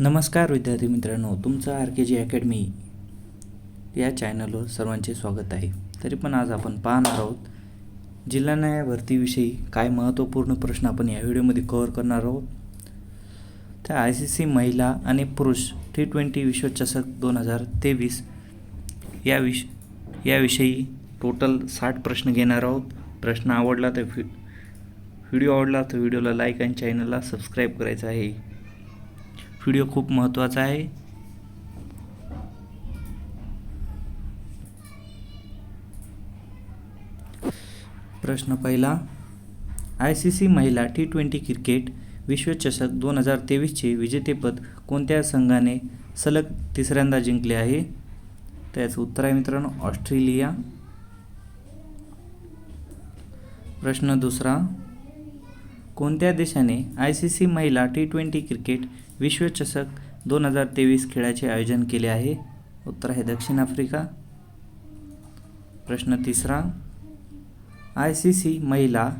नमस्कार विद्यार्थी मित्रांनो तुमचं आर के जी अकॅडमी या चॅनलवर सर्वांचे स्वागत आहे. तरी पण आज आपण पाहणार आहोत जिल्हा न्याय भरतीविषयी काय महत्त्वपूर्ण प्रश्न आपण या व्हिडिओमध्ये कव्हर करणार आहोत. तर आय सी सी महिला आणि पुरुष टी ट्वेंटी विश्वचषक दोन हजार तेवीस या विष याविषयी टोटल साठ प्रश्न घेणार आहोत. प्रश्न आवडला तर व्हि व्हिडिओ आवडला तर व्हिडिओला लाईक आणि चॅनलला सबस्क्राईब करायचं आहे. व्हिडिओ खूप महत्त्वाचा आहे. प्रश्न पहिला आय सी सी महिला टी ट्वेंटी क्रिकेट विश्वचषक दोन हजार तेवीसचे विजेतेपद कोणत्या संघाने सलग तिसऱ्यांदा जिंकले आहे? त्याचं उत्तर आहे मित्रांनो ऑस्ट्रेलिया. प्रश्न दुसरा कोणत्या देशाने आय सी सी महिला टी ट्वेंटी क्रिकेट विश्वचषक दोन हजार तेवीस खेळाचे आयोजन केले आहे. उत्तर आहे दक्षिण आफ्रिका. प्रश्न तिसरा. आय सी सी महिला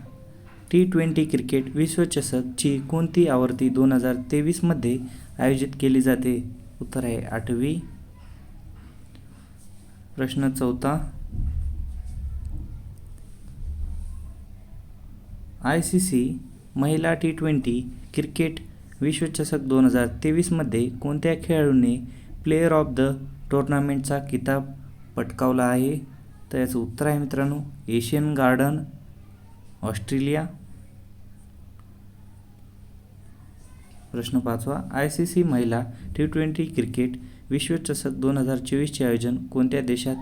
टी ट्वेंटी क्रिकेट विश्वचषकची कोणती आवृत्ती दोन हजार तेवीसमध्ये आयोजित केली जाते? उत्तर आहे आठवी. प्रश्न चौथा. आय सी सी महिला टी ट्वेंटी क्रिकेट विश्वचषक दोन हजार तेवीसमध्ये कोणत्या खेळाडूने प्लेयर ऑफ द टुर्नामेंटचा किताब पटकावला आहे? तर याचं उत्तर आहे मित्रांनो एशियन गार्डन ऑस्ट्रेलिया. प्रश्न पाचवा आय सी सी महिला टी ट्वेंटी क्रिकेट विश्वचषक दोन हजार चोवीसचे आयोजन कोणत्या देशात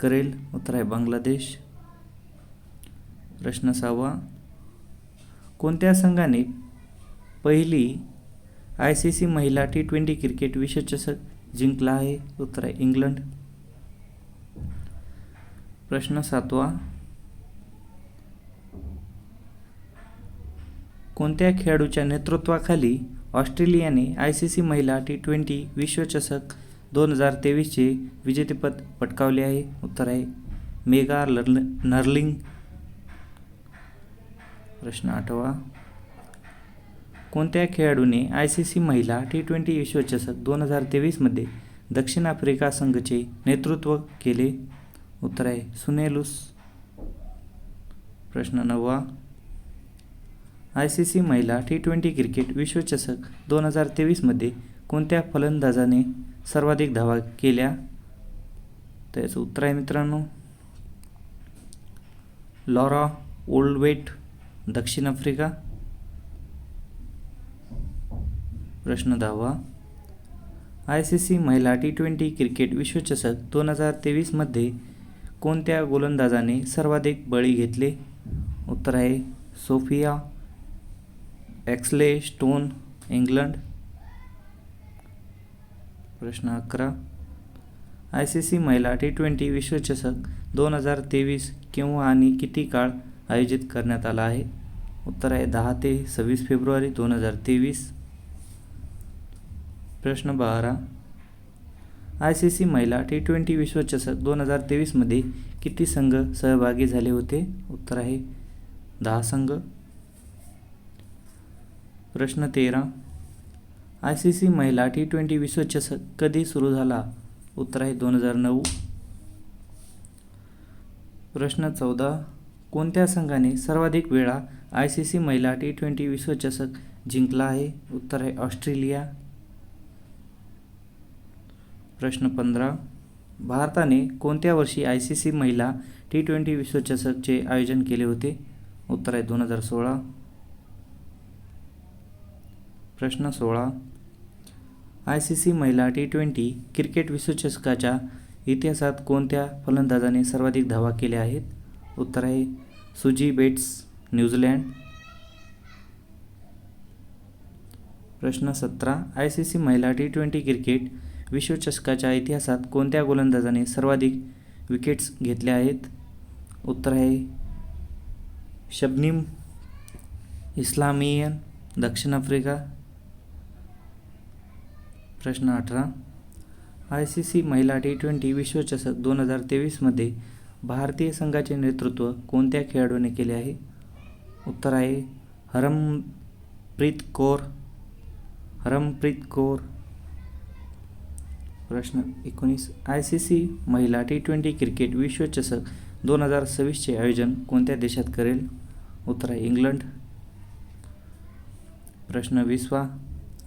करेल? उत्तर आहे बांगलादेश. प्रश्न सहावा कोणत्या संघाने पहिली आय सी सी महिला टी ट्वेंटी क्रिकेट विश्वचषक जिंकला आहे उत्तर आहे इंग्लंड. प्रश्न सातवा. कोणत्या खेळाडूच्या नेतृत्वाखाली ऑस्ट्रेलियाने आय सी सी महिला टी ट्वेंटी विश्वचषक दोन हजार तेवीसचे विजेतेपद पटकावले आहे? उत्तर आहे मेगा लर्ल नर्लिंग. प्रश्न आठवा. कोणत्या खेळाडूने आय सी सी महिला टी ट्वेंटी विश्वचषक दोन हजार तेवीसमध्ये दक्षिण आफ्रिका संघाचे नेतृत्व केले. उत्तर आहे सुनेलुस. प्रश्न नववा. आय सी सी महिला टी ट्वेंटी क्रिकेट विश्वचषक दोन हजार तेवीसमध्ये कोणत्या फलंदाजाने सर्वाधिक धावा केल्या? तर याचं उत्तर आहे मित्रांनो. लॉरा ओल्डवेट दक्षिण आफ्रिका. प्रश्न दहावा आय सी सी महिला टी ट्वेंटी क्रिकेट विश्वचषक दोन हजार तेवीसमध्ये कोणत्या गोलंदाजाने सर्वाधिक बळी घेतले? उत्तर आहे सोफिया एक्सले स्टोन इंग्लंड. प्रश्न अकरा. आय सी सी महिला टी ट्वेंटी विश्वचषक दोन हजार तेवीस केव्हा आणि किती काळ आयोजित करण्यात आला आहे? उत्तर आहे दहा ते सव्वीस फेब्रुवारी दोन हजार तेवीस. प्रश्न बारा. आय सी सी महिला टी ट्वेंटी विश्वचषक दोन हजार तेवीसमध्ये किती संघ सहभागी झाले होते? उत्तर आहे दहा संघ. प्रश्न तेरा. आय सी सी महिला टी ट्वेंटी विश्वचषक कधी सुरू झाला? उत्तर आहे दोन हजार नऊ. प्रश्न चौदा. कोणत्या संघाने सर्वाधिक वेळा आय सी सी महिला टी ट्वेंटी विश्वचषक जिंकला आहे? उत्तर आहे ऑस्ट्रेलिया. प्रश्न पंधरा. भारताने कोणत्या वर्षी आय सी सी महिला टी ट्वेंटी विश्वचषकचे आयोजन केले होते? उत्तर आहे दोन हजार सोळा. प्रश्न सोळा. आय सी सी महिला टी ट्वेंटी क्रिकेट विश्वचषकाच्या इतिहासात कोणत्या फलंदाजाने सर्वाधिक धावा केल्या आहेत? उत्तर आहे सुजी बेट्स न्यूझीलँड. प्रश्न सतरा. आय सी सी महिला टी ट्वेंटी क्रिकेट विश्वचषकाच्या इतिहासात कोणत्या गोलंदाजाने सर्वाधिक विकेट्स घेतल्या आहेत? उत्तर आहे शबनीम इस्लामियन दक्षिण आफ्रिका. प्रश्न अठरा. आय सी सी महिला टी ट्वेंटी विश्वचषक दोन हजार तेवीसमध्ये भारतीय संघाचे नेतृत्व कोणत्या खेळाडूने केले आहे? उत्तर आहे हरमप्रीत कौर. हरमप्रीत कौर प्रश्न एकोणीस आय सी सी महिला टी ट्वेंटी क्रिकेट विश्वचषक दोन हजार सव्वीसचे आयोजन कोणत्या देशात करेल? उत्तर आहे इंग्लंड. प्रश्न विसवा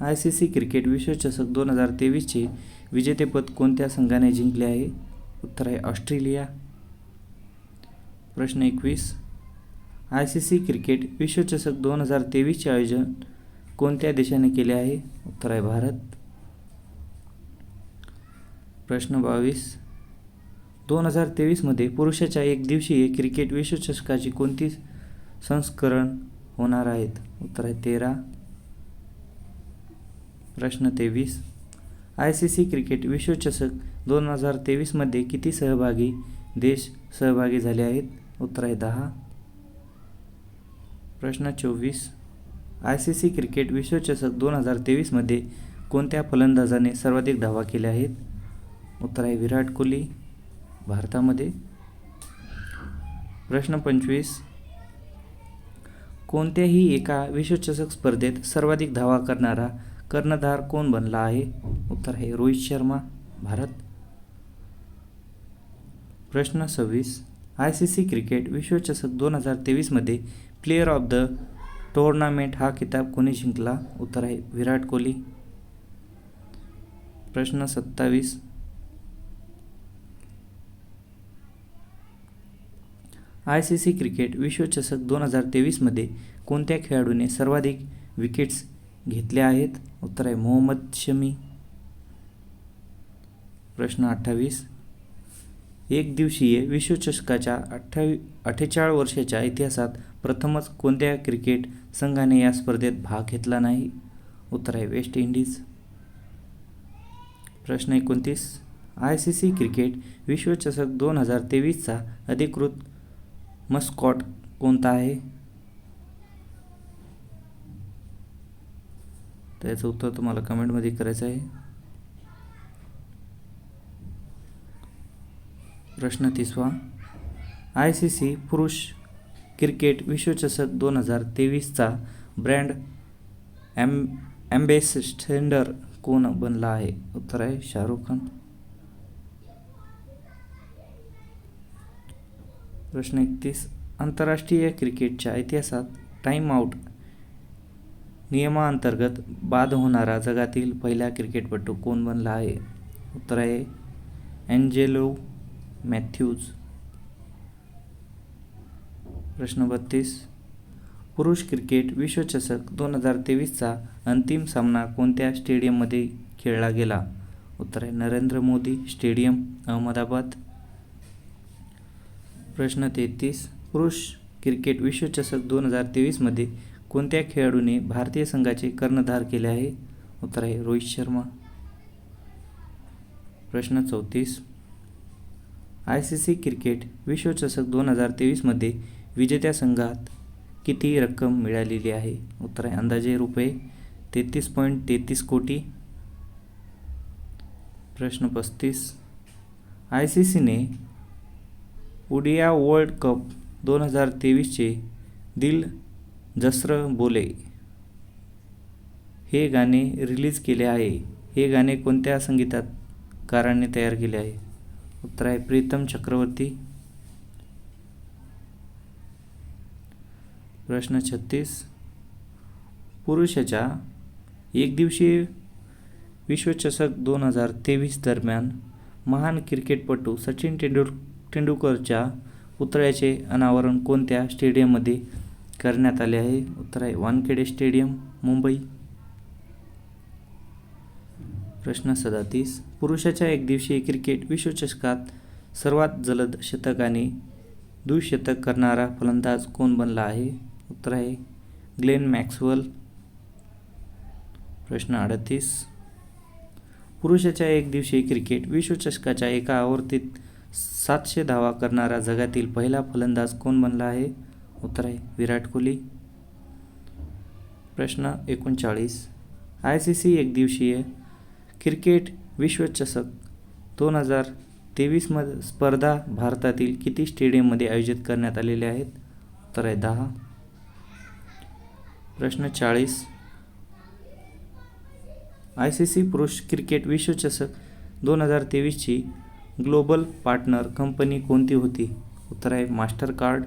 आय सी सी क्रिकेट विश्वचषक दोन हजार तेवीसचे विजेतेपद कोणत्या संघाने जिंकले आहे? उत्तर आहे ऑस्ट्रेलिया. प्रश्न एकवीस. आय सी सी क्रिकेट विश्वचषक दोन हजार तेवीसचे आयोजन कोणत्या देशाने केले आहे? उत्तर आहे भारत. प्रश्न बावीस. दोन हजार तेवीसमध्ये पुरुषाच्या एक एकदिवसीय क्रिकेट विश्वचषकाची कोणती संस्करण होणार आहेत? उत्तर आहे तेरा. प्रश्न तेवीस. आय सी सी क्रिकेट विश्वचषक दोन हजार तेवीसमध्ये किती सहभागी देश सहभागी झाले आहेत? उत्तर आहे दहा. प्रश्न चोवीस. आय सी सी क्रिकेट विश्वचषक दोन हजार तेवीसमध्ये कोणत्या फलंदाजाने सर्वाधिक धावा केल्या आहेत? उत्तर आहे विराट कोहली भारतामध्ये. प्रश्न पंचवीस. कोणत्याही एका विश्वचषक स्पर्धेत सर्वाधिक धावा करणारा कर्णधार कोण बनला आहे? उत्तर आहे रोहित शर्मा भारत. प्रश्न सव्वीस. आय सी सी क्रिकेट विश्वचषक दोन हजार तेवीसमध्ये प्लेयर ऑफ द टोर्नामेंट हा किताब कोणी जिंकला? उत्तर आहे विराट कोहली. प्रश्न सत्तावीस. आय सी सी क्रिकेट विश्वचषक दोन हजार तेवीसमध्ये कोणत्या खेळाडूने सर्वाधिक विकेट्स घेतल्या आहेत? उत्तर आहे मोहम्मद शमी. प्रश्न अठ्ठावीस. एक दिवसीय विश्वचषकाच्या अठ्ठावी अठ्ठेचाळ वर्षाच्या इतिहासात प्रथमच कोणत्या क्रिकेट संघाने या स्पर्धेत भाग घेतला नाही? उत्तर आहे वेस्ट इंडिज. प्रश्न एकोणतीस. आय सी सी क्रिकेट विश्वचषक दोन हजार तेवीसचा अधिकृत मस्कॉट कोणता आहे? तर याचं उत्तर तुम्हाला कमेंटमध्ये करायचं आहे. प्रश्न तिसवा. आय सी सी पुरुष क्रिकेट विश्वचषक दोन हजार तेवीसचा ब्रँड ॲम ॲम्बेसेंडर कोण बनला आहे? उत्तर आहे शाहरुख खान. प्रश्न एकतीस. आंतरराष्ट्रीय क्रिकेटच्या इतिहासात टाईम आऊट नियमाअंतर्गत बाद होणारा जगातील पहिला क्रिकेटपटू कोण बनला आहे? उत्तर आहे अँजेलो मॅथ्यूज. प्रश्न बत्तीस. पुरुष क्रिकेट विश्वचषक दोन हजार तेवीसचा अंतिम सामना कोणत्या स्टेडियममध्ये खेळला गेला? उत्तर आहे नरेंद्र मोदी स्टेडियम अहमदाबाद. प्रश्न तेहतीस. पुरुष क्रिकेट विश्वचषक दोन हजार तेवीसमध्ये कोणत्या खेळाडूने भारतीय संघाचे कर्णधार केले आहे? उत्तर आहे रोहित शर्मा. प्रश्न चौतीस. आय सी सी क्रिकेट विश्वचषक दोन हजार तेवीसमध्ये विजेत्या संघात किती रक्कम मिळालेली आहे? उत्तर आहे अंदाजे रुपये तेहतीस पॉईंट तेहतीस कोटी. प्रश्न पस्तीस. आय सी सीने उडिया वर्ल्ड कप दोन हजार तेवीसचे दिल जसर बोले. हे गाणे रिलीज केले आहे. हे गाणे कोणत्या संगीतकाराने तयार केले आहे? उत्तर आहे प्रीतम चक्रवर्ती. प्रश्न छत्तीस. पुरुषाच्या एकदिवसीय विश्वचषक दोन हजार तेवीस दरम्यान महान क्रिकेटपटू सचिन तेंडुल तेंडुलकरच्या पुतळ्याचे अनावरण कोणत्या स्टेडियममध्ये करण्यात आले आहे? उत्तर आहे वानखेडे स्टेडियम मुंबई. प्रश्न सदतीस. पुरुषाच्या एकदिवसीय क्रिकेट विश्वचषकात सर्वात जलद शतकाने दुशतक करणारा फलंदाज कोण बनला आहे? उत्तर आहे ग्लेन मॅक्सवेल. प्रश्न अडतीस. पुरुषाच्या एकदिवसीय क्रिकेट विश्वचषकाच्या एका आवर्तीत सातशे धावा करणारा जगातील पहिला फलंदाज कोण बनला आहे? उत्तर आहे विराट कोहली. प्रश्न एकोणचाळीस. आय सी सी एकदिवसीय क्रिकेट विश्वचषक दोन हजार तेवीसमध्ये स्पर्धा भारतातील किती स्टेडियममध्ये आयोजित करण्यात आलेले आहेत? उत्तर आहे दहा. प्रश्न चाळीस. आय सी सी पुरुष क्रिकेट विश्वचषक दोन हजार तेवीसची ग्लोबल पार्टनर कंपनी कोणती होती? उत्तर आहे मास्टर कार्ड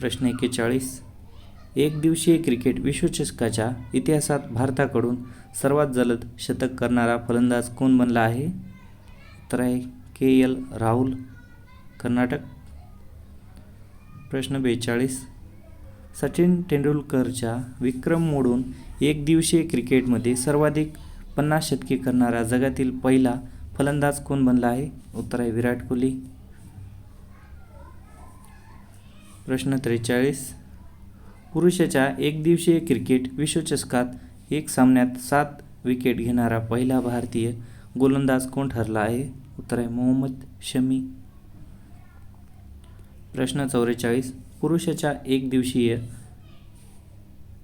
प्रश्न एक्केचाळीस. एक दिवसीय क्रिकेट विश्वचषकाच्या इतिहासात भारताकडून सर्वात जलद शतक करणारा फलंदाज कोण बनला आहे? उत्तर आहे के एल राहुल कर्नाटक. प्रश्न बेचाळीस. सचिन तेंडुलकरच्या विक्रम मोडून एक दिवसीय क्रिकेटमध्ये सर्वाधिक पन्नास शतके करणारा जगातील पहिला फलंदाज कोण बनला आहे? उत्तर आहे विराट कोहली. प्रश्न त्रेचाळीस. पुरुषाच्या एकदिवसीय क्रिकेट विश्वचषकात एक सामन्यात सात विकेट घेणारा पहिला भारतीय गोलंदाज कोण ठरला आहे? उत्तर आहे मोहम्मद शमी. प्रश्न चौवेचाळीस. पुरुषाच्या एकदिवसीय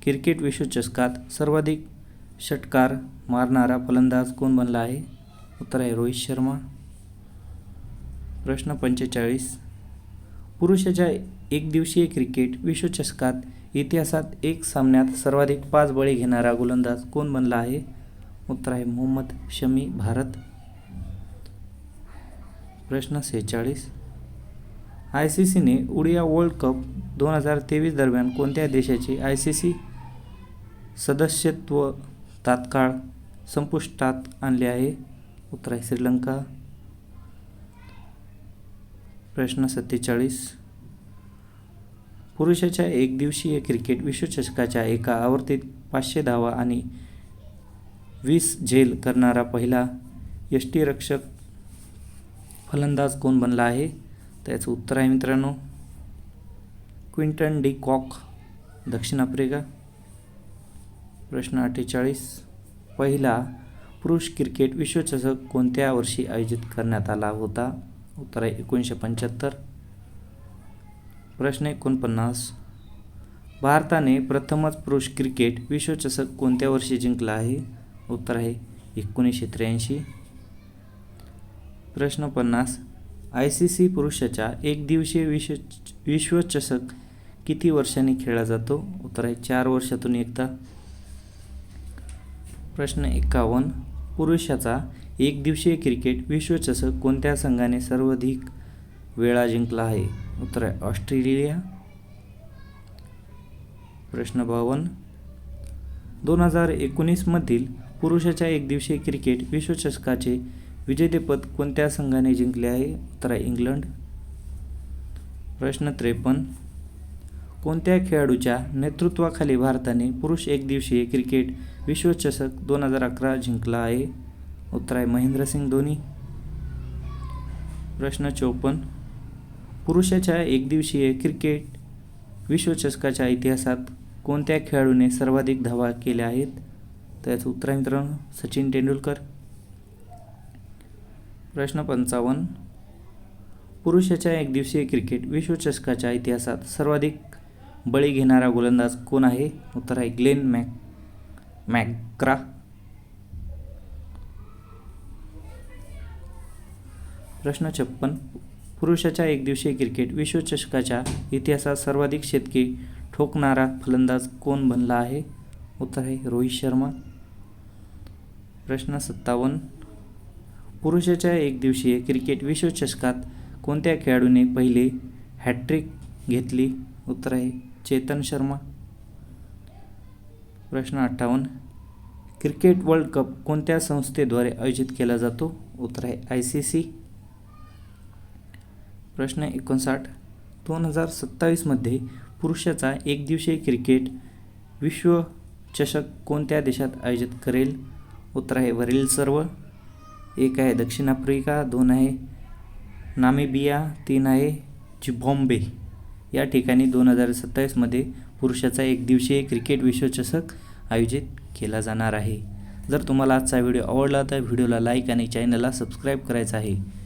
क्रिकेट विश्वचषकात सर्वाधिक षटकार मारणारा फलंदाज कोण बनला आहे? उत्तर आहे रोहित शर्मा. प्रश्न पंचेचाळीस. पुरुषाच्या एकदिवसीय क्रिकेट विश्वचषकात इतिहासात एक सामन्यात सर्वाधिक पाच बळी घेणारा गोलंदाज कोण बनला आहे? उत्तर आहे मोहम्मद शमी भारत. प्रश्न सेहेचाळीस. आय सी सीने उडिया वर्ल्ड कप दोन हजार तेवीस दरम्यान कोणत्या देशाचे आय सी सी सदस्यत्व तात्काळ संपुष्टात आणले आहे? उत्तर आहे श्रीलंका. प्रश्न सत्तेचाळीस. पुरुषाच्या एकदिवसीय क्रिकेट विश्वचषकाच्या एका आवर्तीत पाचशे धावा आणि वीस झेल करणारा पहिला यष्टीरक्षक फलंदाज कोण बनला आहे? त्याचं उत्तर आहे मित्रांनो क्विंटन डी कॉक दक्षिण आफ्रिका. प्रश्न अठ्ठेचाळीस. पहिला पुरुष क्रिकेट विश्वचषक कोणत्या वर्षी आयोजित करण्यात आला होता? उत्तर आहे एकोणीसशे पंच्याहत्तर. प्रश्न एकोणपन्नास. भारताने प्रथमच पुरुष क्रिकेट विश्वचषक कोणत्या वर्षी जिंकला आहे? उत्तर आहे एकोणीसशे त्र्याऐंशी. प्रश्न पन्नास. आय सी सी पुरुषाच्या एकदिवसीय विश्व विश्वचषक किती वर्षांनी खेळला जातो? उत्तर आहे चार वर्षातून एकदा. प्रश्न एकावन्न. पुरुषाचा एक दिवशीय क्रिकेट विश्वचषक कोणत्या संघाने सर्वाधिक वेळा जिंकला आहे? उत्तर आहे ऑस्ट्रेलिया. प्रश्न बावन्न. दोन हजार एकोणीसमधील पुरुषाच्या एकदिवसीय क्रिकेट विश्वचषकाचे विजेतेपद कोणत्या संघाने जिंकले आहे? उत्तर आहे इंग्लंड. प्रश्न त्रेपन्न. कोणत्या खेळाडूच्या नेतृत्वाखाली भारताने पुरुष एकदिवसीय क्रिकेट विश्वचषक दोन हजार अकरा जिंकला आहे? उत्तर आहे महेंद्रसिंग धोनी. प्रश्न चौपन्न. पुरुषाच्या एकदिवसीय क्रिकेट विश्वचषकाच्या इतिहासात कोणत्या खेळाडूने सर्वाधिक धावा केल्या आहेत? त्याचं उत्तर आहे मित्रांनो सचिन तेंडुलकर. प्रश्न पंचावन्न. पुरुषाच्या एकदिवसीय क्रिकेट विश्वचषकाच्या इतिहासात सर्वाधिक बळी घेणारा गोलंदाज कोण आहे? उत्तर आहे ग्लेन मॅक मॅक्रा. प्रश्न छप्पन. पुरुषाच्या एकदिवसीय क्रिकेट विश्वचषकाच्या इतिहासात सर्वाधिक शतके ठोकणारा फलंदाज कोण बनला आहे? उत्तर आहे रोहित शर्मा. प्रश्न सत्तावन्न. पुरुषाच्या एकदिवसीय क्रिकेट विश्वचषकात कोणत्या खेळाडूने पहिले हॅट्रिक घेतली? उत्तर आहे चेतन शर्मा. प्रश्न अठ्ठावन्न. क्रिकेट वर्ल्ड कप कोणत्या संस्थेद्वारे आयोजित केला जातो? उत्तर आहे आय सी सी. प्रश्न एकोणसाठ. दोन हजार सत्तावीसमध्ये पुरुषाचा एकदिवसीय क्रिकेट विश्वचषक कोणत्या देशात आयोजित करेल? उत्तर आहे वरील सर्व. एक आहे दक्षिण आफ्रिका दोन आहे नामिबिया तीन आहे जिबॉम्बे या ठिकाणी दोन हजार सत्तावीसमध्ये पुरुषाचा एक एकदिवसीय क्रिकेट विश्वचषक आयोजित केला जाणार आहे. जर तुम्हाला आजचा व्हिडिओ आवडला तर व्हिडिओला लाईक आणि चॅनलला सबस्क्राईब करायचं आहे.